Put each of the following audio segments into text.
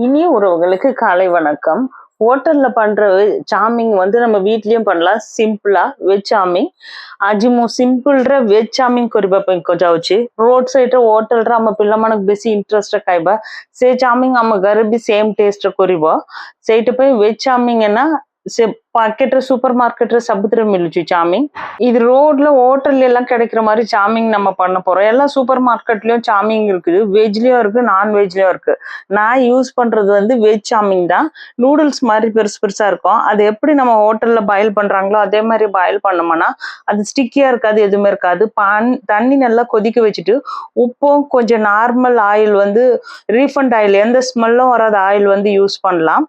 இனிய உறவுகளுக்கு காலை வணக்கம் ஹோட்டல்ல பண்ற சாமிங் வந்து நம்ம வீட்லயும் பண்ணலாம் சிம்பிளா வெஜ் சாமிங் ಅಜಿಮು ಸಿಂಪಲ್ರ ವೆಜ್ ಚಾಮಿಂಗ್ କରିବା ପାଇଁ ଯାଉଛି ରୋଡ୍ ସାଇଡ୍ରେ ହୋଟେଲ୍ରେ ଆମ ପିଲାମାନଙ୍କୁ ବେଶୀ ଇଣ୍ଟରେଷ୍ଟରେ ଖାଇବା ସେ ଚାଉମିନ୍ ଆମ ଘରେ ବି ସେମ୍ ଟେଷ୍ଟରେ କରିବ ସେଇଟା ପାଇଁ ଭେଜ୍ ଚାଉମିନ୍ ନା ସେ பாக்கெட்ல சூப்பர் மார்க்கெட்டு சபுத்திர மில்லுச்சு சாமிங் இது ரோட்ல ஹோட்டல்ல எல்லாம் கிடைக்கிற மாதிரி சாமிங் நம்ம பண்ண போறோம். எல்லா சூப்பர் மார்க்கெட்லயும் சாமிங் இருக்குது. வெஜ்லயும் இருக்கு நான் வெஜ்லயும் இருக்கு. நான் யூஸ் பண்றது வந்து வெஜ் சாமிங் தான். நூடுல்ஸ் மாதிரி பெருசு பெருசா இருக்கும். அது எப்படி நம்ம ஹோட்டல்ல பாயில் பண்றாங்களோ அதே மாதிரி பாயில் பண்ணோம்னா அது ஸ்டிக்கியா இருக்காது எதுவுமே இருக்காது. பான் தண்ணி நல்லா கொதிக்க வச்சுட்டு உப்பும் கொஞ்சம் நார்மல் ஆயில் வந்து ரீஃபண்ட் ஆயில் எந்த ஸ்மெல்லும் வராத ஆயில் வந்து யூஸ் பண்ணலாம்.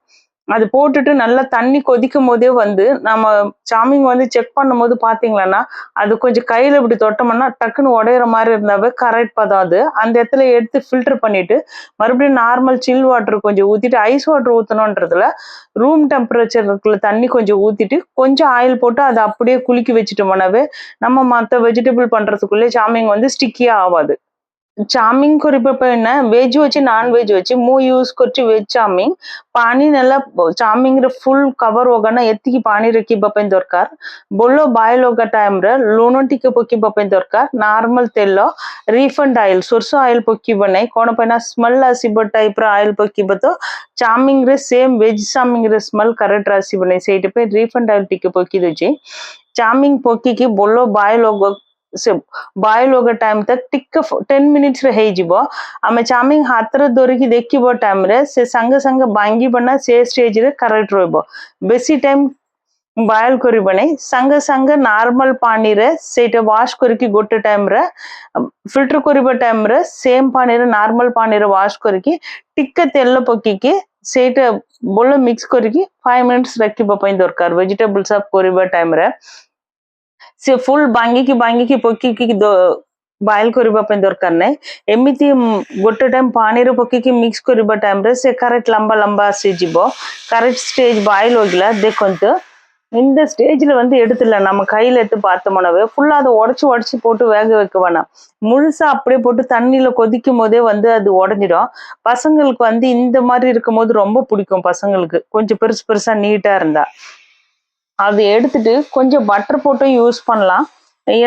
அது போட்டுட்டு நல்லா தண்ணி கொதிக்கும் போதே வந்து நம்ம சாமிங் வந்து செக் பண்ணும்போது பாத்தீங்கன்னா அது கொஞ்சம் கையில் இப்படி தொட்டோம்னா டக்குன்னு உடையிற மாதிரி இருந்தாவே கரெக்ட் பதம் அது. அந்த இடத்துல எடுத்து ஃபில்டர் பண்ணிட்டு மறுபடியும் நார்மல் சில் வாட்டர் கொஞ்சம் ஊற்றிட்டு ஐஸ் வாட்டர் ஊற்றணுன்றதுல ரூம் டெம்பரேச்சர் இருக்கிற தண்ணி கொஞ்சம் ஊற்றிட்டு கொஞ்சம் ஆயில் போட்டு அதை அப்படியே குலுக்கி வச்சுட்டோம்னாவே நம்ம மற்ற வெஜிடபிள் பண்ணுறதுக்குள்ளே சாமிங் வந்து ஸ்டிக்கியாக ஆகாது చామింగ్ కురిపి పైన వెజ్ వచ్చి నాన్ వెజ్ వచ్చి మూ యూస్కొచ్చి ವೆಜ್ ಚಾಮಿಂಗ್ ಪಾನಿನೆಲ್ಲ ಚಾಮಿಂಗ್ ರ ಫುಲ್ ಕವರ್ ಹೋಗೋಣ ಎತ್ತಿಗೆ ಪಾನಿ ರಕ್ಕಿ ಬಪ್ಪೆನ್ ದೊರ್ಕಾರ್ ಬೊಳ್ಳೋ ಬಾಯ್ಲ್ ಹೋಗೋ ಟೈಮ್ ರ ಲೋಣೊಂಟಿಕೆ ಪೊಕ್ಕಿ ಬಪ್ಪೆನ್ ದೊರ್ಕಾರ್ ನಾರ್ಮಲ್ ತೆಲ್ಲೋ ರೀಫಂಡ್ ಆಯಿಲ್ ಸೊರ್ಸು ಆಯಿಲ್ ಪೊಕ್ಕಿ ಬನ್ನೆ ಕೋಣಪೈನ ಸ್ಮೆಲ್ ಹಸಿಬೋ ಟೈಪ್ ರ ಆಯಿಲ್ ಪೊಕ್ಕಿ ಬತ್ತು ಚಾಮಿಂಗ್ ರ ಸೇಮ್ ವೆಜ್ ಚಾಮಿಂಗ್ ರ ಸ್ಮೆಲ್ ಕರೆಕ್ಟ್ ರಾಸಿ ಬನ್ನೆ ಸೈಟ್ ಪೈ ರೀಫಂಡ್ ಆಯಿಲ್ ಟಿಕೆ ಪೊಕ್ಕಿ ದುಜಿ ಚಾಮಿಂಗ್ ಪೊಕ್ಕಿಗೆ ಬೊಳ್ಳೋ ಬಾಯ್ಲ್ ಹೋಗೋ ହୋଗ ସେ ବଏଲ ହୋଗା ଟାଇମ ତକ ଟିକେ ଟେନ୍ ମିନିଟ୍ସରେ ହେଇଯିବ ଆମେ ଚାଉମିନ ହାତରେ ଧରିକି ଦେଖିବ ଟାଇମରେ ସେ ସାଙ୍ଗେ ସାଙ୍ଗେ ଭାଙ୍ଗିବ ନା ସେ ଷ୍ଟେଜରେ କରେକ୍ଟ ରହିବ ବେଶୀ ଟାଇମ ବଏଲ କରିବ ନାହିଁ ସାଙ୍ଗେ ସାଙ୍ଗେ ନର୍ମାଲ ପାଣିରେ ସେଇଟା ୱାଶ କରିକି ଗୋଟେ ଟାଇମରେ ଫିଲ୍ଟର କରିବା ଟାଇମରେ ସେମ୍ ପାଣିରେ ନର୍ମାଲ ପାଣିରେ ୱାଶ କରିକି ଟିକେ ତେଲ ପକେଇକି ସେଇଟା ଭଲ ମିକ୍ସ କରିକି ଫାଇଭ ମିନିଟ୍ସ ରଖିବା ପାଇଁ ଦରକାର ଭେଜିଟେବଲ ସପ୍ କରିବା ଟାଇମରେ ସେ ଫୁଲ ଭାଙ୍ଗିକି ଭାଙ୍ଗିକି ପକେଇକି ବଏଲ କରିବା ପାଇଁ ଦରକାର ନାହିଁ ଏମିତି ମ୍, ଗୋଟେ ଟାଇମ ପାଣିରେ ପକେଇକି ମିକ୍ସ କରିବା ଟାଇମରେ ସେ கரெக்ட் லம்பா லம்பா ଆସିଯିବ கரெக்ட் ஸ்டேஜ் பாயில் ಹೋಗಿಲ್ಲ ଦେଖନ୍ତୁ இந்த ஸ்டேஜ்ல வந்து எடுத்துல நம்ம கையில எடுத்து பார்த்தோம்னாவே ஃபுல்லா அதை உடச்சு உடச்சு போட்டு வேக வைக்க வேணாம் முழுசா அப்படியே போட்டு தண்ணியில கொதிக்கும் போதே வந்து அது உடஞ்சிடும் பசங்களுக்கு வந்து இந்த மாதிரி இருக்கும் போது ரொம்ப பிடிக்கும் பசங்களுக்கு கொஞ்சம் பெருசு பெருசா நீட்டா இருந்தா அதை எடுத்துட்டு கொஞ்சம் பட்டர் போட்டும் யூஸ் பண்ணலாம்.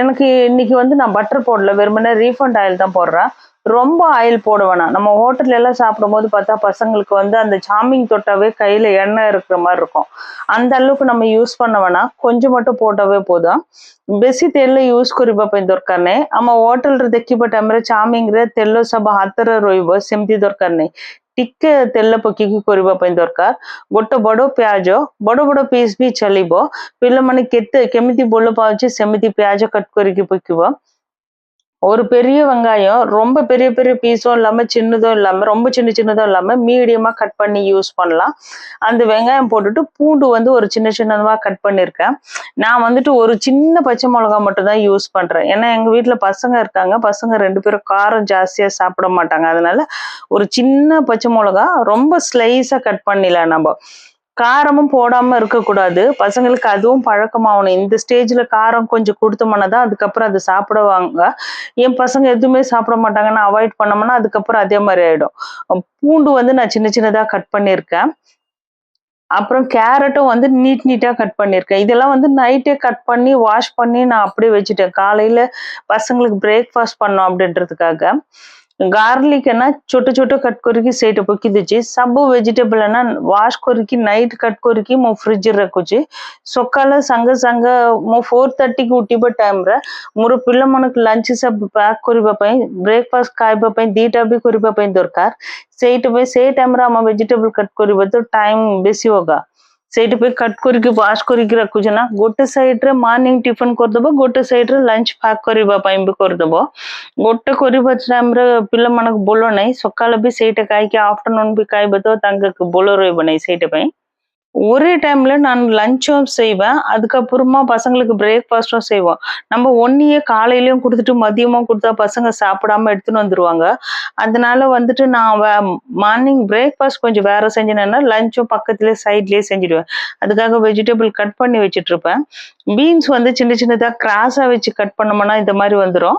எனக்கு இன்னைக்கு வந்து நான் பட்டர் போடல வெறுமனே ரீஃபண்ட் ஆயில் தான் போடுறேன். ரொம்ப ஆயில் போட வேணாம். நம்ம ஹோட்டல்ல எல்லாம் சாப்பிடும்போது பார்த்தா பசங்களுக்கு வந்து அந்த சாமிங் தொட்டாவே கையில எண்ணெய் இருக்கிற மாதிரி இருக்கும். அந்த அளவுக்கு நம்ம யூஸ் பண்ண வேணாம் கொஞ்சம் மட்டும் போட்டாவே போதும் ବେଶୀ ତେଲ ୟୁଜ କରିବା ପାଇଁ ଦରକାର ନାହିଁ ଆମ ହୋଟେଲରେ ଦେଖିବା ଟାଇମରେ ଚାଉମିନରେ ତେଲ ସବୁ ହାତରେ ରହିବ ସେମିତି ଦରକାର ନାହିଁ ଟିକେ ତେଲ ପକେଇକି କରିବା ପାଇଁ ଦରକାର ଗୋଟେ ବଡ ପିଆଜ ବଡ ବଡ ପିସ୍ ବି ଚଲିବ ପିଲାମାନେ କେତେ କେମିତି ଭଲ ପାଉଛି ସେମିତି ପିଆଜ கட் କରିକି ପକେଇବ ஒரு பெரிய வெங்காயம் ரொம்ப பெரிய பெரிய பீஸும் இல்லாமல் சின்னதும் இல்லாமல் ரொம்ப சின்ன சின்னதும் இல்லாமல் மீடியமாக கட் பண்ணி யூஸ் பண்ணலாம். அந்த வெங்காயம் போட்டுட்டு பூண்டு வந்து ஒரு சின்ன சின்னதாக கட் பண்ணியிருக்கேன் நான் வந்துட்டு ஒரு சின்ன பச்சை மிளகா மட்டும் தான் யூஸ் பண்ணுறேன் ஏன்னா எங்கள் வீட்டில் பசங்க இருக்காங்க. பசங்க ரெண்டு பேரும் காரம் ஜாஸ்தியாக சாப்பிட மாட்டாங்க. அதனால ஒரு சின்ன பச்சை மிளகா ரொம்ப ஸ்லைஸாக கட் பண்ணிடலாம் நம்ம. காரமும் போடாம இருக்கக்கூடாது. பசங்களுக்கு அதுவும் பழக்கமாகணும் இந்த ஸ்டேஜ்ல காரம் கொஞ்சம் கொடுத்தோம்னா தான் அதுக்கப்புறம் அதை சாப்பிடுவாங்க. என் பசங்க எதுவுமே சாப்பிட மாட்டாங்கன்னா அவாய்ட் பண்ணோம்னா அதுக்கப்புறம் அதே மாதிரி ஆயிடும். பூண்டு வந்து நான் சின்ன சின்னதாக கட் பண்ணியிருக்கேன். அப்புறம் கேரட்டும் வந்து நீட் நீட்டாக கட் பண்ணியிருக்கேன். இதெல்லாம் வந்து நைட்டே கட் பண்ணி வாஷ் பண்ணி நான் அப்படியே வச்சுட்டேன். காலையில் பசங்களுக்கு பிரேக்ஃபாஸ்ட் பண்ணோம் அப்படின்றதுக்காக. ಗಾರ್ಲಿಕ್ ಅನ್ನ ಚೊಟ್ಟು ಚೊಟ್ಟು ಕಟ್ ಕೊರ್ಕಿ ಸೇಟ್ ಪೊಕ್ಕಿದಿಜ್ಜಿ ಸಬ್ಬು ವೆಜಿಟೇಬಲ್ ಅನ್ನ ವಾಶ್ ಕೊರ್ಕಿ ನೈಟ್ ಕಟ್ ಕೊರ್ಕಿ ಮು ಫ್ರಿಡ್ಜ್ ರಕ್ಕುಜಿ ಸೊಕ್ಕಲ ಸಂಗ ಸಂಗ ಮು ಫೋರ್ ತರ್ಟಿ ಗೆ ಉಟ್ಟಿಬ ಟೈಮ್ ರ ಮೂರು ಪಿಲ್ಲ ಮನಕ್ ಲಂಚ್ ಸಬ್ ಪ್ಯಾಕ್ ಕೊರಿಬ ಪೈ ಬ್ರೇಕ್ಫಾಸ್ಟ್ ಕಾಯ್ಬ ಪೈ ದೀಟ ಬಿ ಕೊರಿಬ ಪೈ ದೊರ್ಕಾರ್ ಸೇಟ್ ಬೈ ಸೇ ಟೈಮ್ ರ ಅಮ್ಮ ವೆಜಿಟೇಬಲ್ ಕಟ್ ಕೊರಿಬದು ಟೈಮ್ ಬೆಸಿ ಹೋಗ ಸೈಡ್ ಪೈ ಕಟ್ ಕೊರಿಗಿ ವಾಶ್ ಕೊರಿಗಿ ರಕ್ಕು ಜನ ಗೊಟ್ಟೆ ಸೈಡ್ ರೆ ಮಾರ್ನಿಂಗ್ ಟಿಫನ್ ಕೊರ್ದಬ ಗೊಟ್ಟೆ ಸೈಡ್ ರೆ ಲಂಚ್ ಪ್ಯಾಕ್ ಕೊರಿಬಾ ಪೈ ಬಿ ಕೊರ್ದಬ ಗೊಟ್ಟೆ ಕೊರಿಬ ಟೈಮ್ ರೆ ಪಿಲ್ಲ ಮನಕ್ ಬೋಲೋ ನೈ ಸೊಕ್ಕಾಲ ಬಿ ಸೈಟ್ ಕಾಯ್ಕಿ ಆಫ್ಟರ್ನೂನ್ ಬಿ ಕಾಯ್ಬದು ತಂಗ ಬೋಲೋ ರೋಯ್ಬ ನೈ ಸೈಟ್ ಪೈ ஒரே டைம்ல நான் லஞ்சும் செய்வேன். அதுக்கப்புறமா பசங்களுக்கு பிரேக்ஃபாஸ்டும் செய்வோம். நம்ம ஒன்னையே காலையிலயும் கொடுத்துட்டு மதியமும் கொடுத்தா பசங்க சாப்பிடாம எடுத்துன்னு வந்துருவாங்க. அதனால வந்துட்டு நான் மார்னிங் பிரேக்ஃபாஸ்ட் கொஞ்சம் வேற செஞ்சினேன்னா லஞ்சும் பக்கத்துலேயே சைட்லயே செஞ்சிடுவேன். அதுக்காக வெஜிடபிள் கட் பண்ணி வச்சுட்டு இருப்பேன் பீன்ஸ் வந்து சின்ன சின்னதா கிராஸா வச்சு கட் பண்ணோம்னா இந்த மாதிரி வந்துடும்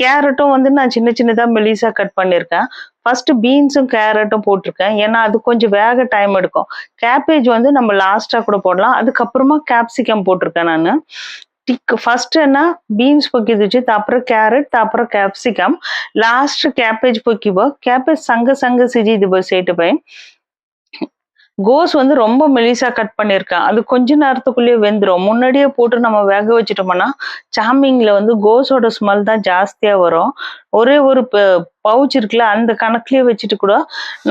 கேரட்டும் வந்து நான் சின்ன சின்னதா மெலிசா கட் பண்ணியிருக்கேன் ஃபர்ஸ்ட் பீன்ஸும் கேரட்டும் போட்டிருக்கேன் ஏன்னா அது கொஞ்சம் வேக டைம் எடுக்கும் கேபேஜ் வந்து நம்ம லாஸ்ட்டாக கூட போடலாம் அதுக்கப்புறமா கேப்சிகம் போட்டிருக்கேன் நான் டிக் ஃபர்ஸ்ட் என்ன பீன்ஸ் பொக்கிதுச்சு அப்புறம் கேரட் அப்புறம் ಕ್ಯಾಪ್ಸಿಕಮ್ ಲಾಸ್ಟ್ ಕ್ಯಾಬೇಜ್ பொக்கிபோ கேபேஜ் சங்க சங்க சிஜிது போய் சேட்டு போய் கோஸ் வந்து ரொம்ப மெலிசா கட் பண்ணியிருக்கேன் அது கொஞ்ச நேரத்துக்குள்ளேயே வெந்துடும் முன்னாடியே போட்டு நம்ம வேக வச்சுட்டோம்னா சாமிங்ல வந்து கோஸோட ஸ்மெல் தான் ஜாஸ்தியா வரும். ஒரே ஒரு பவுச் இருக்குல்ல அந்த கணக்குலயே வச்சுட்டு கூட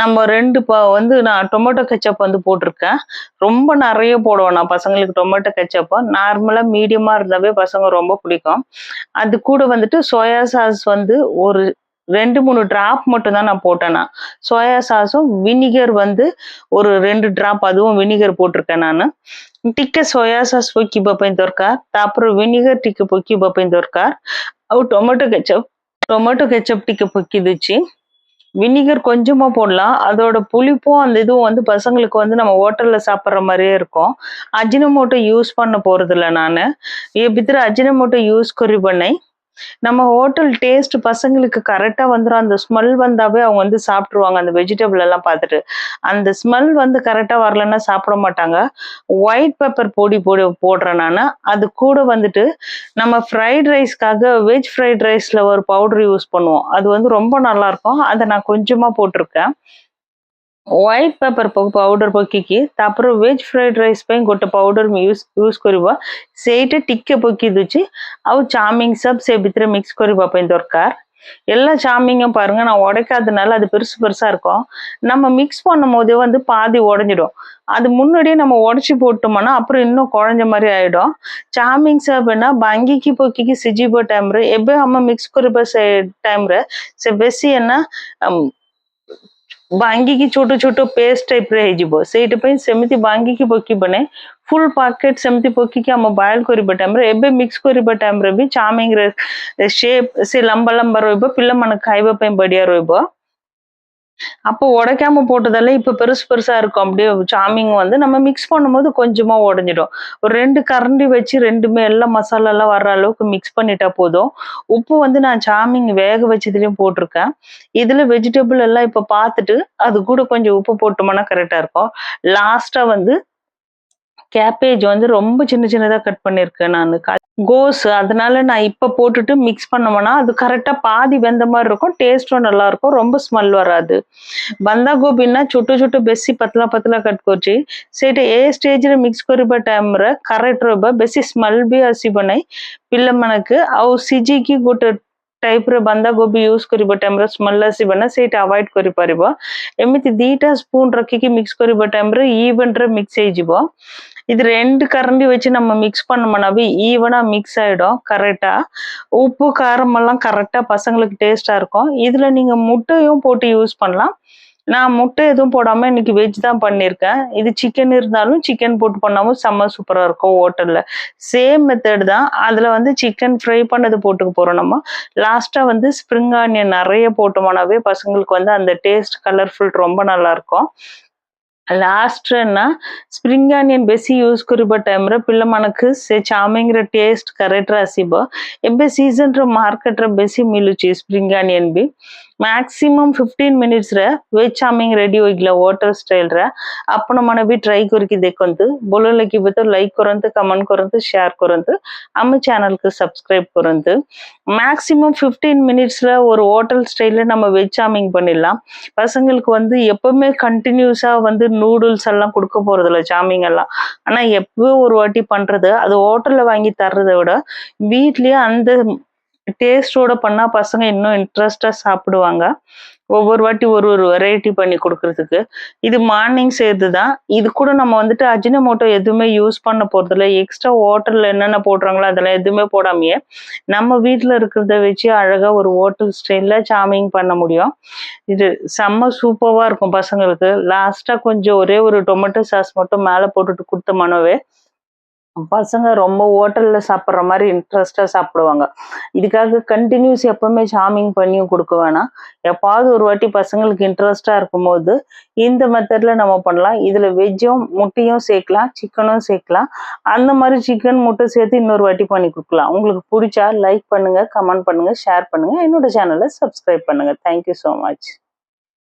நம்ம ரெண்டு ப வந்து நான் டொமேட்டோ கெச்சப் வந்து போட்டிருக்கேன். ரொம்ப நிறைய போடுவேன் நான் பசங்களுக்கு டொமேட்டோ கெச்சப்போ நார்மலாக மீடியமாக இருந்தாவே பசங்க ரொம்ப பிடிக்கும். அது கூட வந்துட்டு சோயா சாஸ் வந்து ஒரு ரெண்டு மூணு டிராப் மட்டும்தான் நான் போட்டேன்னா சோயா சாஸும் வினிகர் வந்து ஒரு ரெண்டு డ్రాప్ அதுவும் வினிகர் போட்டிருக்கேன் நான். டிக்க சோயா சாஸ் పొక్కి బపైన దొరకార్ அப்புறம் வினிகர் టిక్క பொக்கி బపైన దొరకార్ అవు டொமேட்டோ కెచప్ டொமேட்டோ కెచప్ టిక్క பொக்கிதுச்சு வினிகர் கொஞ்சமாக போடலாம். அதோட புளிப்பும் அந்த இதுவும் வந்து பசங்களுக்கு வந்து நம்ம ஹோட்டலில் சாப்பிட்ற மாதிரியே இருக்கும். அஜினமோட்டோ யூஸ் பண்ண போகிறதில்ல நான். ஏ பித்திர அஜினமோட்டோ யூஸ் குறி பண்ணேன். நம்ம ஹோட்டல் டேஸ்ட் பசங்களுக்கு கரெக்டாக வந்துடும் அந்த ஸ்மெல் வந்தாவே அவங்க வந்து சாப்பிட்ருவாங்க அந்த வெஜிடபிள் எல்லாம் பார்த்துட்டு. அந்த ஸ்மெல் வந்து கரெக்டாக வரலன்னா சாப்பிட மாட்டாங்க. ஒயிட் பெப்பர் பொடி போடு போடுறேன் நான். அது கூட வந்துட்டு நம்ம ஃப்ரைட் ரைஸ்க்காக வெஜ் ஃப்ரைட் ரைஸில் ஒரு பவுடர் யூஸ் பண்ணுவோம். அது வந்து ரொம்ப நல்லாயிருக்கும் அதை நான் கொஞ்சமாக போட்டிருக்கேன். ହ୍ୱାଇଟ୍ ପେପର ପାଉଡର ପକେଇକି ତାପରେ ଭେଜ୍ ଫ୍ରାଏଡ୍ ରାଇସ୍ ପାଇଁ ଗୋଟେ ପାଉଡର ୟୁଜ୍ ୟୁଜ୍ କରିବ ସେଇଟା ଟିକେ ପକେଇ ଦଉଛି ଆଉ ଚାଉମିନ ସବ୍ ସେ ଭିତରେ மிக்ஸ் କରିବା ପାଇଁ ଦରକାର எல்லா சாமிங்கும் பாருங்க நான் உடைக்காதனால அது பெருசு பெருசா இருக்கும் நம்ம மிக்ஸ் பண்ணும் போதே வந்து பாதி உடஞ்சிடும் அது முன்னாடியே நம்ம உடச்சி போட்டோம்னா அப்புறம் இன்னும் குழஞ்ச மாதிரி ஆயிடும் ଚାଉମିନ ସବ୍ ନା ବାଙ୍ଗିକି ପକେଇକି ସିଝିବ ଟାଇମ୍ରେ ଏବେ ଆମ ମିକ୍ସ କରିବା ସେ ଟାଇମ୍ରେ ସେ ବେଶୀ ନା ଭାଙ୍ଗିକି ଛୋଟ ଛୋଟ ପେଷ୍ଟ ଟାଇପ୍ର ହେଇଯିବ ସେଇଥିପାଇଁ ସେମିତି ଭାଙ୍ଗିକି ପକେଇବନି ଫୁଲ୍ ପ୍ୟାକେଟ୍ ସେମିତି ପକେଇକି ଆମ ବଏଲ୍ କରିବା ଟାଇମ୍ରେ ଏବେ ମିକ୍ସ କରିବା ଟାଇମ୍ରେ ବି ଚାଉମିନରେ ସେପ୍ ସେ ଲମ୍ବା ଲମ୍ବା ରହିବ ପିଲାମାନେ ଖାଇବା ପାଇଁ ବଢିଆ ରହିବ அப்போ உடைக்காம போட்டதால இப்போ பெருசு பெருசா இருக்கும். அப்படியே சாமிங் வந்து நம்ம மிக்ஸ் பண்ணும்போது கொஞ்சமா உடஞ்சிடும். ஒரு ரெண்டு கரண்டி வச்சு ரெண்டுமே எல்லாம் மசாலா எல்லாம் வர்ற அளவுக்கு மிக்ஸ் பண்ணிட்டா போதும். உப்பு வந்து நான் சாமிங் வேக வச்சதுலயும் போட்டிருக்கேன். இதுல வெஜிடபிள் எல்லாம் இப்ப பார்த்துட்டு அது கூட கொஞ்சம் உப்பு போட்டோம்னா கரெக்டா இருக்கும். லாஸ்டா வந்து கேபேஜ் வந்து ரொம்ப சின்ன சின்னதா கட் பண்ணிருக்கேன் நான் கோஸ் அதனால நான் இப்ப போட்டுட்டு மிக்ஸ் பண்ணோம்னா அது கரெக்டா பாதி வெந்த மாதிரி இருக்கும் டேஸ்டும் நல்லா இருக்கும் ரொம்ப ஸ்மெல் வராது ବନ୍ଧା କୋବି ନା ଛୋଟ ଛୋଟ ବେଶୀ ପତଲା ପତଲା କଟ୍ କରୁଛି ସେଇଟା ଏ ଷ୍ଟେଜରେ ମିକ୍ସ କରିବା ଟାଇମ୍ରେ କରେକ୍ଟ ରହିବ ବେଶୀ ସ୍ମେଲ୍ ବି ଆସିବ ନାହିଁ ପିଲାମାନଙ୍କୁ ଆଉ ସିଝିକି ଗୋଟେ ଟାଇପ୍ର ବନ୍ଧାକୋବି ୟୁଜ୍ କରିବା ଟାଇମ୍ରେ ସ୍ମେଲ୍ ଆସିବ ନା ସେଇଟା ଆଭଏଡ୍ କରିପାରିବ ଏମିତି ଦିଟା ସ୍ପୁନ୍ ରଖିକି ମିକ୍ସ କରିବା ଟାଇମ୍ରେ ଇଭେଣ୍ଟରେ ମିକ୍ସ ହେଇଯିବ இது ரெண்டு கரண்டி வச்சு நம்ம மிக்ஸ் பண்ணோம்னாவே ஈவனா மிக்ஸ் ஆயிடும் கரெக்டா உப்பு காரமெல்லாம் கரெக்டாக கரெக்டா பசங்களுக்கு டேஸ்டா இருக்கும். இதுல நீங்க முட்டையும் போட்டு யூஸ் பண்ணலாம். நான் முட்டை எதுவும் போடாம இன்னைக்கு வெஜ் தான் பண்ணியிருக்கேன். இது சிக்கன் இருந்தாலும் சிக்கன் போட்டு பண்ணாமல் செம்ம சூப்பராக இருக்கும் ஹோட்டலில் சேம் மெத்தட் தான். அதில் வந்து சிக்கன் ஃப்ரை பண்ணது போட்டுக்க போகிறோம் நம்ம. லாஸ்ட்டாக வந்து ஸ்ப்ரிங் ஆனியன் நிறைய போட்டோம்னாவே பசங்களுக்கு வந்து அந்த டேஸ்ட் கலர்ஃபுல் ரொம்ப లాస్ట్ అన్న స్ప్రింగ్ ఆనియన్ బెసి యూస్ కురిబ టైమ్ ర పిల్ల మనకు సే చామింగ్ ర టేస్ట్ కరెక్ట్ రాసిబ ఎబ్బే సీజన్ ర మార్కెట్ ర బెసి మిలుచి స్ప్రింగ్ ఆనియన్ బి మ్యాక్సిమం ஃபிஃப்டீன் మినిట్స్రే ವೇಚಾಮಿಂಗ್ ರೆಡಿ ಹೋಗಿಲ್ಲ ವಾಟರ್ ಸ್ಟೈಲ್ರ ಅಪ್ಪನ ಮನೆ ಬಿ ட்ரை ಕೊರಿಕಿ ದೇಕೊಂತು ಬೊಲೋಲಕ್ಕಿ ಬತ್ತು லைக் ಕೊರಂತು கமெண்ட் ಕೊರಂತು ஷேர் கொறந்து நம்ம சேனலுக்கு சப்ஸ்கிரைப் கொறந்து மேக்ஸிமம் ஃபிஃப்டீன் மினிட்ஸில் ஒரு ஹோட்டல் ஸ்டைலில் நம்ம வெஜ் ஆமிங் பண்ணிடலாம். பசங்களுக்கு வந்து எப்போவுமே கண்டினியூஸாக வந்து நூடுல்ஸ் எல்லாம் கொடுக்க போகிறதில்ல ஜாமிங் எல்லாம். ஆனால் எப்போ ஒரு வாட்டி பண்ணுறது அது ஹோட்டலில் வாங்கி தர்றதை விட வீட்லேயே அந்த டேஸ்டோட பண்ணால் பசங்க இன்னும் இன்ட்ரெஸ்டாக சாப்பிடுவாங்க. ஒவ்வொரு வாட்டி ஒரு ஒரு வெரைட்டி பண்ணி கொடுக்கறதுக்கு. இது மார்னிங் செய்யறது தான். இது கூட நம்ம வந்துட்டு அஜினமோட்டோ எதுவுமே யூஸ் பண்ண போகிறதில்ல எக்ஸ்ட்ரா ஹோட்டல்ல என்னென்ன போடுறாங்களோ அதெல்லாம் எதுவுமே போடாமையே நம்ம வீட்டில் இருக்கிறத வச்சு அழகா ஒரு ஹோட்டல் ஸ்டைலில் சாமிங் பண்ண முடியும். இது செம்ம சூப்பராக இருக்கும் பசங்களுக்கு. லாஸ்ட்டாக கொஞ்சம் ஒரே ஒரு டொமேட்டோ சாஸ் மட்டும் மேலே போட்டுட்டு கொடுத்த மனவே பசங்க ரொம்ப ஹோட்டல்ல சாப்பிட்ற மாதிரி இன்ட்ரெஸ்டாக சாப்பிடுவாங்க. இதுக்காக கண்டினியூஸ் எப்போவுமே சாமிங் பண்ணியும் கொடுக்க வேணாம். எப்பாவது ஒரு வாட்டி பசங்களுக்கு இன்ட்ரெஸ்டாக இருக்கும்போது இந்த மெத்தடில் நம்ம பண்ணலாம். இதில் வெஜ்ஜும் முட்டையும் சேர்க்கலாம் சிக்கனும் சேர்க்கலாம். அந்த மாதிரி சிக்கன் முட்டை சேர்த்து இன்னொரு வாட்டி பண்ணி கொடுக்கலாம். உங்களுக்கு பிடிச்சா லைக் பண்ணுங்க கமெண்ட் பண்ணுங்க ஷேர் பண்ணுங்க. என்னோட சேனலை சப்ஸ்கிரைப் பண்ணுங்க. Thank you so much